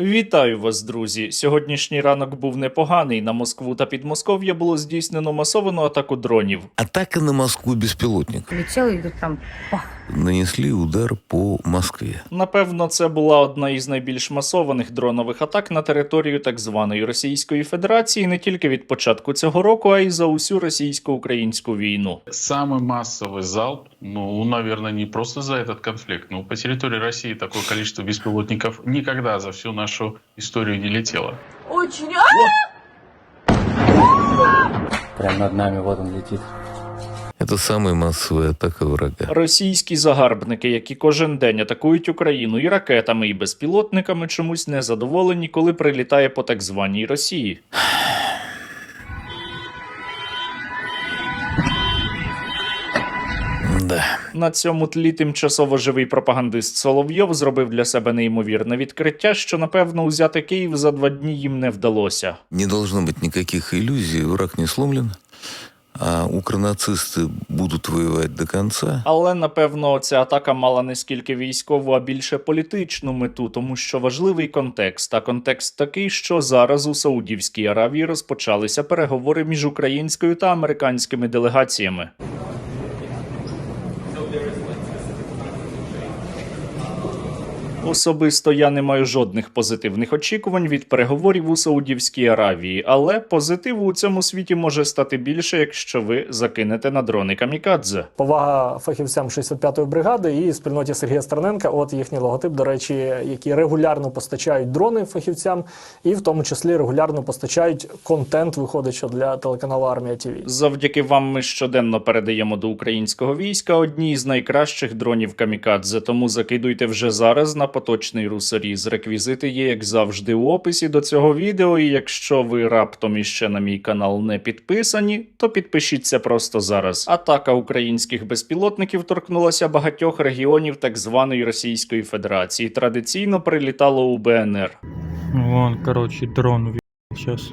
Вітаю вас, друзі! Сьогоднішній ранок був непоганий. На Москву та Підмосков'я було здійснено масовану атаку дронів. Атака на Москву безпілотник. Летіли йдуть там пах, Нанесли удар по Москве. Напевно, це була одна із найбільш масованих дронових атак на територію так званої Російської Федерації не тільки від початку цього року, а й за усю російсько-українську війну. Самый массовый залп, ну, наверное, не просто за этот конфликт, но по территории России такое количество беспилотников никогда за всю нашу историю не летело. Очень. Прям над нами, вот он летит. Это самая массовая атака врага. Російські загарбники, які кожен день атакують Україну і ракетами, і безпілотниками, чомусь не задоволені, коли прилітає по так званій Росії. На цьому тлі тимчасово живий пропагандист Соловйов зробив для себе неймовірне відкриття, що напевно узяти Київ за два дні їм не вдалося. Не должно быть никаких иллюзий, враг не сломлен, а укронацисты будуть воювати до конца. Але напевно ця атака мала не скільки військову, а більше політичну мету, тому що важливий контекст. А контекст такий, що зараз у Саудівській Аравії розпочалися переговори між українською та американськими делегаціями. Особисто я не маю жодних позитивних очікувань від переговорів у Саудівській Аравії, але позитиву у цьому світі може стати більше, якщо ви закинете на дрони камікадзе. Повага фахівцям 65-ї бригади і спільноті Сергія Стерненка. От їхній логотип, до речі, які регулярно постачають дрони фахівцям, і в тому числі регулярно постачають контент, виходить, що для телеканалу Армія ТВ. Завдяки вам ми щоденно передаємо до українського війська одні з найкращих дронів камікадзе. Тому закидуйте вже зараз на поточний русоріз. Реквізити є, як завжди, у описі до цього відео. І якщо ви раптом іще на мій канал не підписані, то підпишіться просто зараз. Атака українських безпілотників торкнулася багатьох регіонів так званої Російської Федерації. Традиційно прилітало у БНР. Вон, коротше, дрон сейчас.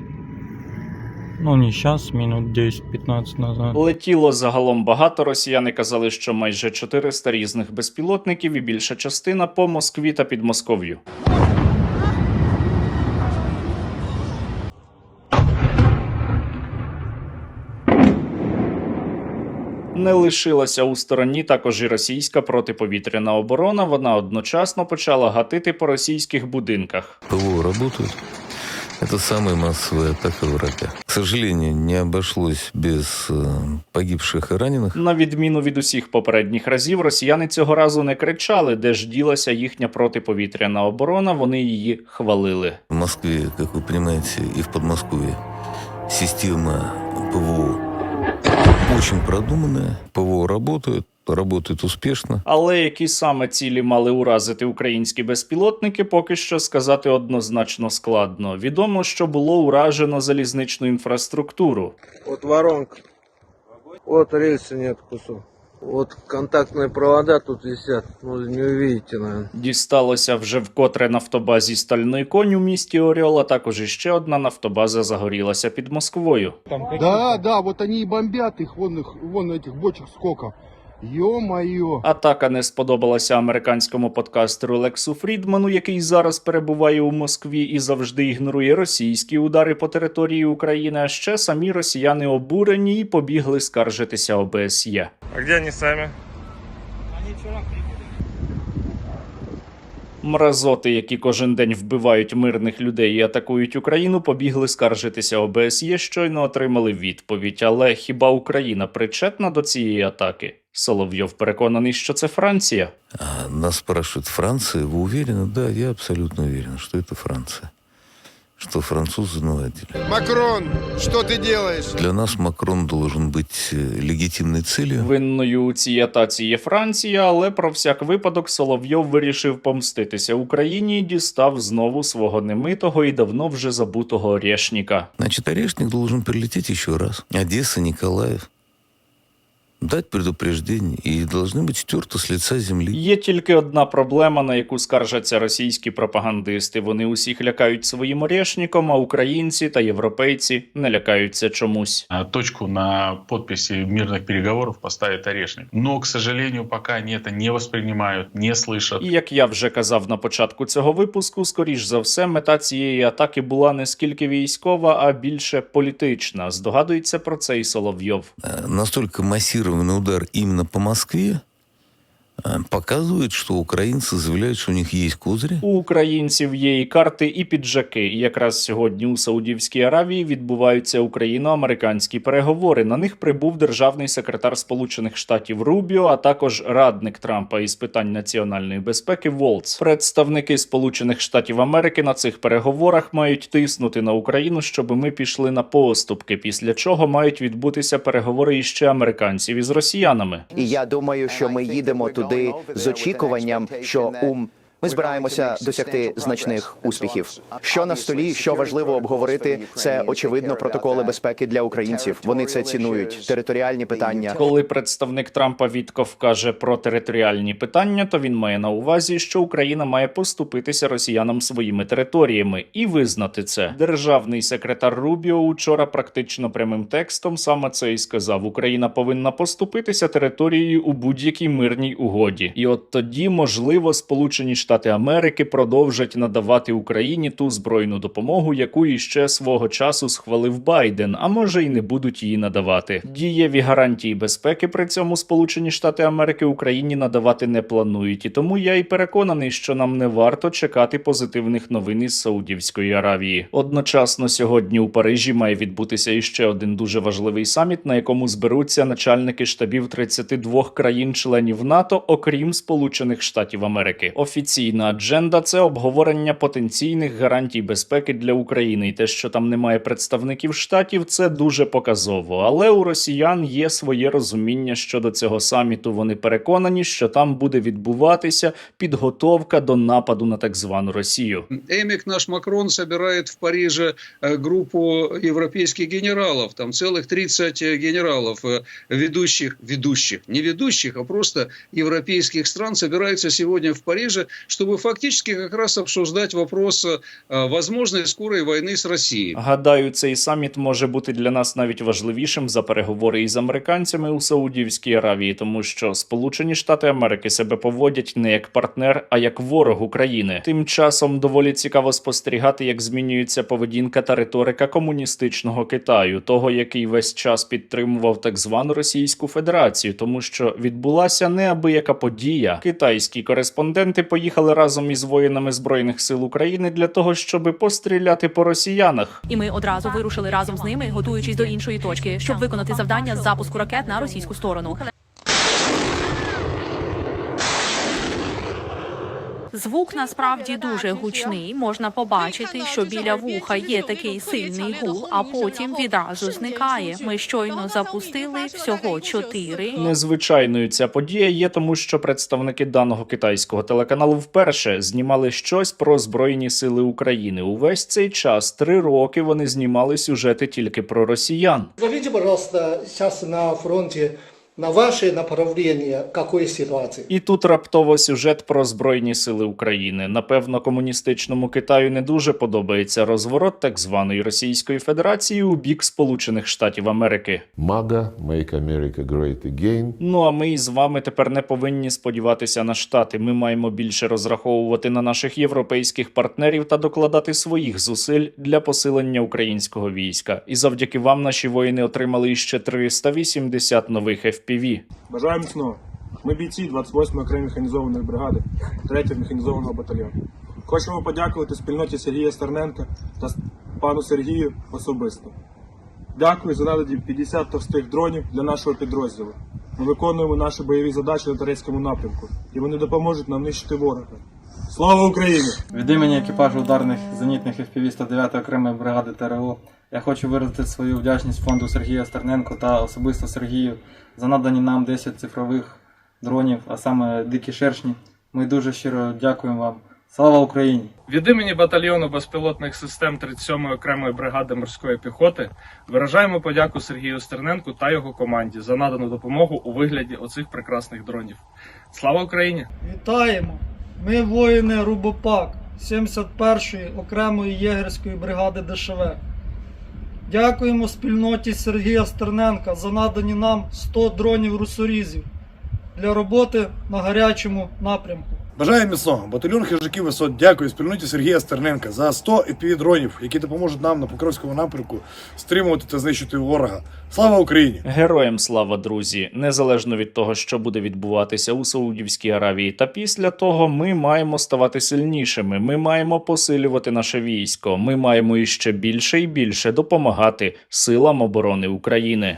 Ну, не сейчас, минут 10-15 назад. Летіло загалом багато. Росіяни казали, що майже 400 різних безпілотників, і більша частина по Москві та Підмосков'ю. Не лишилася у стороні також і російська протиповітряна оборона. Вона одночасно почала гатити по російських будинках. ПВО работают. Это самая массовая атака врага. К сожалению, не обошлось без э, погибших и раненых. На відміну від усіх попередніх разів, росіяни цього разу не кричали, де ж ділася їхня протиповітряна оборона. Вони її хвалили. В Москве, как вы понимаете, и в Подмосковье система ПВО очень продуманная. ПВО работают, работают успешно. Але які саме цілі мали уразити українські безпілотники, поки що сказати однозначно складно. Відомо, що було уражено залізничну інфраструктуру. Вот воронка. Вот рельсы нет кусок. Вот контактные провода тут висят. Ну, не увидите, наверное. Дісталося вже вкотре нафтобазі Стальний конь у місті Оріол, а також іще одна нафтобаза загорілася під Москвою. Да, да, вот они и бомбят их, вон их, вон этих бочек сколько. Ё-моё. Атака не сподобалася американському подкастеру Лексу Фрідману, який зараз перебуває у Москві і завжди ігнорує російські удари по території України. А ще самі росіяни обурені і побігли скаржитися ОБСЄ. А где они сами? Мразоти, які кожен день вбивають мирних людей і атакують Україну, побігли скаржитися ОБСЄ, щойно отримали відповідь. Але хіба Україна причетна до цієї атаки? Соловйов переконаний, що це Франція. А нас спрашивают, Франция, вы уверены? Да, я абсолютно уверен, что это Франция. Что французы наладили. Макрон, что ты делаешь? Для нас Макрон должен быть э, легитимной целью. Винною у цій атаці є Франція, але про всяк випадок Соловйов вирішив помститися Україні і дістав знову свого немитого і давно вже забутого Орешника. Значит, Орешник должен прилететь еще раз. Одесса, Николаев. дать предупреждение и должны быть стерты с лица земли. Є тільки одна проблема, на яку скаржаться російські пропагандисти. Вони усіх лякають своїм орешником, а українці та європейці не лякаються чомусь. А, Точку на подписи мирных переговоров поставит Орешник. Но, к сожалению, пока они это не воспринимают, не слышат. І як я вже казав на початку цього випуску, скоріш за все, мета цієї атаки була не скільки військова, а більше політична. Здогадується про це і Соловйов. Э, Настолько массированный удар именно по Москве э, показывает, что украинцы заявляют, что у них есть козыри. У українців є і карти, і піджаки. І якраз сьогодні у Саудівській Аравії відбуваються україно-американські переговори. На них прибув державний секретар Сполучених Штатів Рубіо, а також радник Трампа із питань національної безпеки Волц. Представники Сполучених Штатів Америки на цих переговорах мають тиснути на Україну, щоб ми пішли на поступки. Після чого мають відбутися переговори іще американців із росіянами. І я думаю, що ми їдемо туди з очікуванням, що у ми збираємося досягти значних успіхів. Що на столі, що важливо обговорити, це очевидно протоколи безпеки для українців. Вони це цінують. Територіальні питання. Коли представник Трампа Вітков каже про територіальні питання, то він має на увазі, що Україна має поступитися росіянам своїми територіями і визнати це. Державний секретар Рубіо учора практично прямим текстом саме це і сказав: Україна повинна поступитися територією у будь-якій мирній угоді. І от тоді, можливо, Сполучені Штати Америки продовжать надавати Україні ту збройну допомогу, яку іще свого часу схвалив Байден, а може й не будуть її надавати. Дієві гарантії безпеки при цьому Сполучені Штати Америки Україні надавати не планують, і тому я й переконаний, що нам не варто чекати позитивних новин із Саудівської Аравії. Одночасно сьогодні у Парижі має відбутися іще один дуже важливий саміт, на якому зберуться начальники штабів 32 країн-членів НАТО, окрім Сполучених Штатів Америки. Офіційна адженда це обговорення потенційних гарантій безпеки для України. І те, що там немає представників штатів, це дуже показово. Але у росіян є своє розуміння щодо цього саміту. Вони переконані, що там буде відбуватися підготовка до нападу на так звану Росію. Эмик наш Макрон собирает в Париже э, группу европейских генералов, там целых 30 генералов, э, ведущих, ведущих, не ведущих, а просто европейских стран собираются сегодня в Париже, чтобы фактически как раз обсуждать вопрос э, возможной скорой войны с Россией. Гадаю, цей саміт може бути для нас навіть важливішим за переговори із американцями у Саудівській Аравії, тому що Сполучені Штати Америки себе поводять не як партнер, а як ворог України. Тим часом доволі цікаво спостерігати, як змінюється поведінка та риторика комуністичного Китаю, того, який весь час підтримував так звану Російську Федерацію, тому що відбулася неабияка подія. Китайські кореспонденти поїхали разом із воїнами збройних сил України для того, щоб постріляти по росіянах. І ми одразу вирушили разом з ними, готуючись до іншої точки, щоб виконати завдання з запуску ракет на російську сторону. Звук насправді дуже гучний. Можна побачити, що біля вуха є такий сильний гул, а потім відразу зникає. Ми щойно запустили всього чотири. Незвичайною ця подія є, тому що представники даного китайського телеканалу вперше знімали щось про збройні сили України. Увесь цей час три роки вони знімали сюжети тільки про росіян. Скажите, пожалуйста, сейчас на фронте, на ваше направление, какой ситуации? І тут раптово сюжет про збройні сили України. Напевно, комуністичному Китаю не дуже подобається розворот так званої Російської Федерації у бік Сполучених Штатів Америки. MAGA, Make America Great Again. Ну а ми з вами тепер не повинні сподіватися на штати. Ми маємо більше розраховувати на наших європейських партнерів та докладати своїх зусиль для посилення українського війська. І завдяки вам наші воїни отримали іще 380 нових FPV. Бажаю міцного. Ми бійці 28-ї окремої механізованої бригади 3-го механізованого батальйону. Хочемо подякувати спільноті Сергія Стерненка та пану Сергію особисто. Дякую за надані 50 товстих дронів для нашого підрозділу. Ми виконуємо наші бойові задачі на турецькому напрямку, і вони допоможуть нам нищити ворога. Слава Україні! Від імені екіпажу ударних зенітних FPV 109 окремої бригади ТРО я хочу виразити свою вдячність фонду Сергія Стерненко та особисто Сергію за надані нам 10 цифрових дронів, а саме дикі шершні. Ми дуже щиро дякуємо вам Слава Україні! Від імені батальйону безпілотних систем 37-ї окремої бригади морської піхоти виражаємо подяку Сергію Стерненку та його команді за надану допомогу у вигляді оцих прекрасних дронів. Слава Україні! Вітаємо! Ми воїни Рубопак 71-ї окремої єгерської бригади ДШВ. Дякуємо спільноті Сергія Стерненка за надані нам 100 дронів русорізів для роботи на гарячому напрямку. Бажаю міцного. Батальйон хижаків висот дякую спільноті Сергія Стерненка за 100 FPV-дронів, які допоможуть нам на Покровському напрямку стримувати та знищити ворога. Слава Україні! Героям слава, друзі! Незалежно від того, що буде відбуватися у Саудівській Аравії, та після того ми маємо ставати сильнішими. Ми маємо посилювати наше військо. Ми маємо іще більше і більше допомагати силам оборони України.